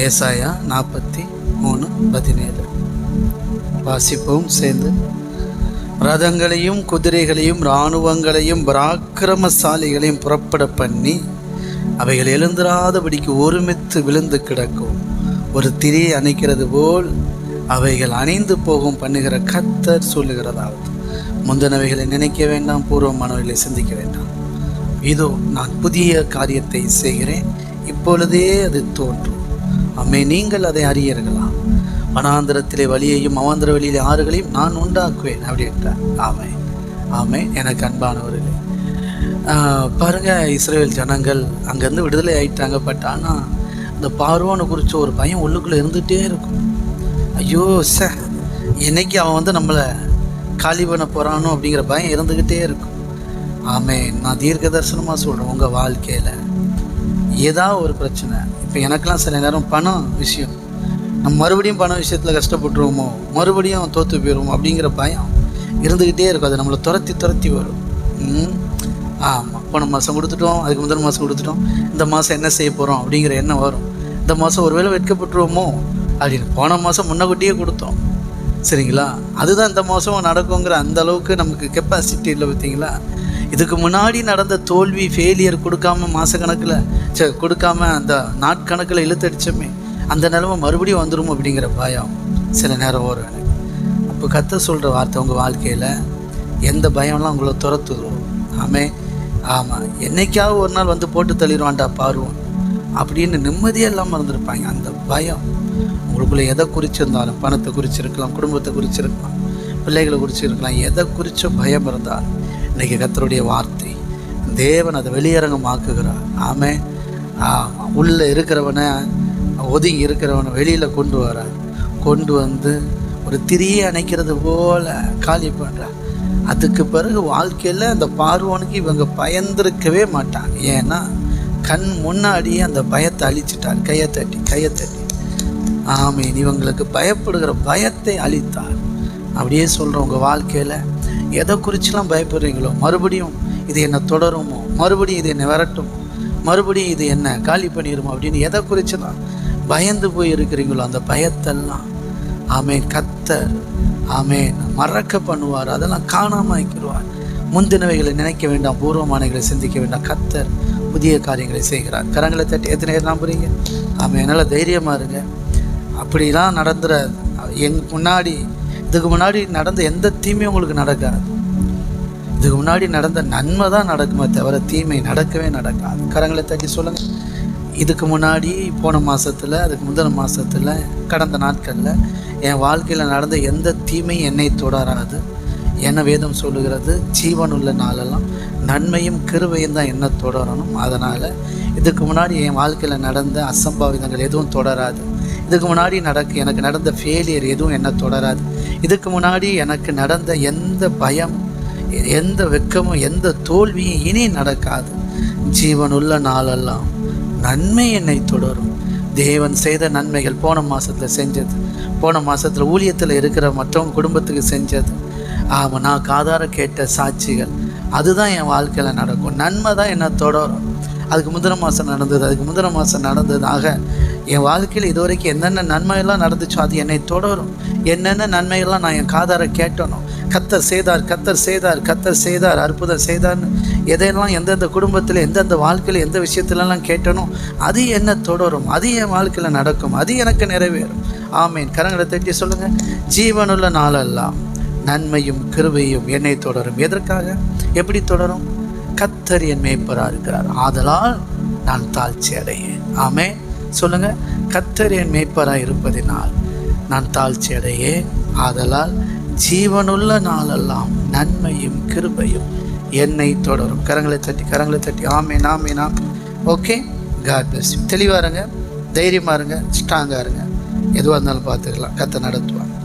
ஏசாயா நாற்பத்தி மூணு பதினேழு. வாசிப்போம் சேர்ந்து. ரதங்களையும் குதிரைகளையும் இராணுவங்களையும் பராக்கிரமசாலிகளையும் புறப்பட பண்ணி அவைகள் எழுந்திராதபடிக்கு ஒருமித்து விழுந்து கிடக்கும். ஒரு திரியை அணைக்கிறது போல் அவைகள் அணைந்து போகும் பண்ணுகிற கத்தர் சொல்லுகிறதாவது முந்தினவைகளை நினைக்க வேண்டாம் பூர்வமானவர்களை சிந்திக்க வேண்டாம். இதோ நான் புதிய காரியத்தை செய்கிறேன். இப்பொழுதே அது தோன்றும். அம்மே நீங்கள் அதை அறியீர்களா? வனாந்திரத்திலே வழியையும் அவாந்திர வழியிலே ஆறுகளையும் நான் உண்டாக்குவேன் அப்படின்ட்டார் ஆமை ஆமை எனக்கு அன்பானவர்களே பாருங்கள் இஸ்ரேல் ஜனங்கள் அங்கேருந்து விடுதலை ஆயிட்டாங்க. பட் ஆனால் இந்த பார்வோனை குறித்த ஒரு பயம் உள்ளுக்குள்ளே இருந்துகிட்டே இருக்கும். ஐயோ ச என்னைக்கு அவன் வந்து நம்மளை காலி பண்ண போகிறானோ அப்படிங்கிற பயம் இருந்துக்கிட்டே இருக்கும். ஆமே நான் தீர்க்க தரிசனமாக சொல்கிறேன் உங்கள் வாழ்க்கையில். ஏதாவது ஒரு பிரச்சனை. இப்போ எனக்கெல்லாம் சில நேரம் பணம் விஷயம். நம்ம மறுபடியும் பண விஷயத்தில் கஷ்டப்பட்டுருவோமோ மறுபடியும் தோற்று போயிடுவோம் அப்படிங்கிற பயம் இருந்துக்கிட்டே இருக்கும். அது நம்மளை துரத்தி துரத்தி வரும். ம்? ஆமாம் போன மாதம் கொடுத்துட்டோம் அதுக்கு முதல் மாதம் கொடுத்துட்டோம். இந்த மாதம் என்ன செய்ய போகிறோம் அப்படிங்கிற எண்ணம் வரும். இந்த மாதம் ஒருவேளை வெட்கப்பட்டுருவோமோ? அப்படின்னு போன மாதம் முன்னக்கூட்டியே கொடுத்தோம். சரிங்களா? அதுதான் இந்த மாதம் நடக்குங்கிற அந்த அளவுக்கு நமக்கு கெப்பாசிட்டி இல்லை பார்த்தீங்களா? இதுக்கு முன்னாடி நடந்த தோல்வி ஃபெயிலியர் கொடுக்காம மாதக்கணக்கில் சரி கொடுக்காம அந்த நாட்கணக்கில் இழுத்தடிச்சோமே அந்த நிலமை மறுபடியும் வந்துடும் அப்படிங்கிற பயம் சில நேரம் வரும் எனக்கு. அப்போ கத்த சொல்கிற வார்த்தை உங்கள் வாழ்க்கையில் எந்த பயம்லாம் உங்களை துரத்துதோ ஆமே ஆமாம் என்னைக்காவது ஒரு நாள் வந்து போட்டு தள்ளிடுவான்டா பாருவோம் அப்படின்னு நிம்மதியாக இல்லாமல் இருந்திருப்பாங்க. அந்த பயம் உங்களுக்குள்ளே எதை குறிச்சிருந்தாலும் பணத்தை குறிச்சிருக்கலாம் குடும்பத்தை குறிச்சிருக்கலாம் பிள்ளைகளை குறிச்சிருக்கலாம் எதை குறித்த பயம் இருந்தாலும் இன்றைக்கி கத்தருடைய வார்த்தை. தேவன் அதை வெளியரங்கமாக்குகிறார். ஆமே உள்ளே இருக்கிறவனை ஒதுங்கி இருக்கிறவனை வெளியில் கொண்டு வரார். கொண்டு வந்து ஒரு திரியை அணைக்கிறது போல காலி பண்ணுறார் அதுக்கு பிறகு வாழ்க்கையில் அந்த பார்வனுக்கு இவங்க பயந்திருக்கவே மாட்டாங்க. ஏன்னா கண் முன்னாடியே அந்த பயத்தை அழிச்சிட்டார். கையை தட்டி கையை தட்டி. ஆமீன். இவங்களுக்கு பயப்படுகிற பயத்தை அழித்தார். அப்படியே சொல்கிற உங்கள் வாழ்க்கையில் எதை குறிச்செல்லாம் பயப்படுறீங்களோ மறுபடியும் இது என்ன தொடருமோ மறுபடியும் இது என்னை விரட்டுமோ மறுபடியும் இது என்ன காலி பண்ணிடுமோ அப்படின்னு எதை குறித்து தான் பயந்து போய் இருக்கிறீங்களோ அந்த பயத்தெல்லாம் ஆமேன் கத்தர் ஆமேன் மறக்க பண்ணுவார். அதெல்லாம் காணாமல் ஆக்கிடுவார். முந்தினவைகளை நினைக்க வேண்டாம் பூர்வமானவைகளை சிந்திக்க வேண்டாம். கத்தர் புதிய காரியங்களை செய்கிறார். கரங்களை தட்டி எத்தனை பேர் நம்புறீங்க? ஆமாம் என்னால் தைரியமாக இருங்க. அப்படிலாம் நடந்துற எங் முன்னாடி இதுக்கு முன்னாடி நடந்த எந்த தீமையும் உங்களுக்கு நடக்காது. இதுக்கு முன்னாடி நடந்த நன்மை தான் நடக்குமே தவிர தீமை நடக்கவே நடக்காது. கரங்களை தட்டி சொல்லுங்கள் இதுக்கு முன்னாடி போன மாதத்தில் அதுக்கு முந்தின மாதத்தில் கடந்த நாட்களில் என் வாழ்க்கையில் நடந்த எந்த தீமையும் என்னை தொடராது. என்ன வேதம் சொல்லுகிறது? ஜீவன் உள்ள நாளெல்லாம் நன்மையும் கிருபையும் தான் என்ன தொடரணும். அதனால் இதுக்கு முன்னாடி என் வாழ்க்கையில் நடந்த அசம்பாவிதங்கள் எதுவும் தொடராது. இதுக்கு முன்னாடி நடக்க எனக்கு நடந்த ஃபெயிலியர் எதுவும் என்ன தொடராது. இதுக்கு முன்னாடி எனக்கு நடந்த எந்த பயம் எந்த வெக்கமும் எந்த தோல்வியும் இனி நடக்காது. ஜீவனுள்ள நாளெல்லாம் நன்மை என்னை தொடரும். தேவன் செய்த நன்மைகள் போன மாதத்தில் செஞ்சது. போன மாதத்தில் ஊழியத்தில் இருக்கிற மற்றவங்க குடும்பத்துக்கு செஞ்சது. ஆமாம் நான் காதார கேட்ட சாட்சிகள் அதுதான் என் வாழ்க்கையில் நடக்கும். நன்மை தான் என்னை தொடரும். அதுக்கு முந்தின மாதம் நடந்தது அதுக்கு முந்தின மாதம் நடந்ததாக என் வாழ்க்கையில் இது வரைக்கும் என்னென்ன நன்மையெல்லாம் நடந்துச்சோ அது என்னை தொடரும். என்னென்ன நன்மையெல்லாம் நான் என் காதார கேட்டனோ கத்தர் செய்தார் கத்தர் செய்தார் கத்தர் செய்தார் அற்புதம் செய்தார்னு எதையெல்லாம் எந்தெந்த குடும்பத்தில் எந்தெந்த வாழ்க்கையில் எந்த விஷயத்துலலாம் கேட்டனோ அது என்ன தொடரும் அது என் வாழ்க்கையில் நடக்கும் அது எனக்கு நிறைவேறும். ஆமீன். கரங்களை தட்டி சொல்லுங்கள் ஜீவனுள்ள நாளெல்லாம் நன்மையும் கிருபையும் என்னை தொடரும். எதற்காக? எப்படி தொடரும்? கத்தர் என் மேய்ப்பராக இருக்கிறார் ஆதலால் நான் தாழ்ச்சி அடையேன் ஆமேன். சொல்லுங்க. கத்தர் என் மேய்ப்பரா இருப்பதினால் நான் தாழ்ச்சி அடையேன். ஆதலால் ஜீவனுள்ள நாளெல்லாம் நன்மையும் கிருபையும் என்னை தொடரும். கரங்களை தட்டி கரங்களை தட்டி. ஆமே நாமே நாம் ஓகே காட் பிளஸ் தெளிவாக இருங்க. தைரியமாக இருங்க. ஸ்ட்ராங்காக இருங்க. எதுவாக இருந்தாலும் பார்த்துக்கலாம். கத்தை நடத்துவாங்க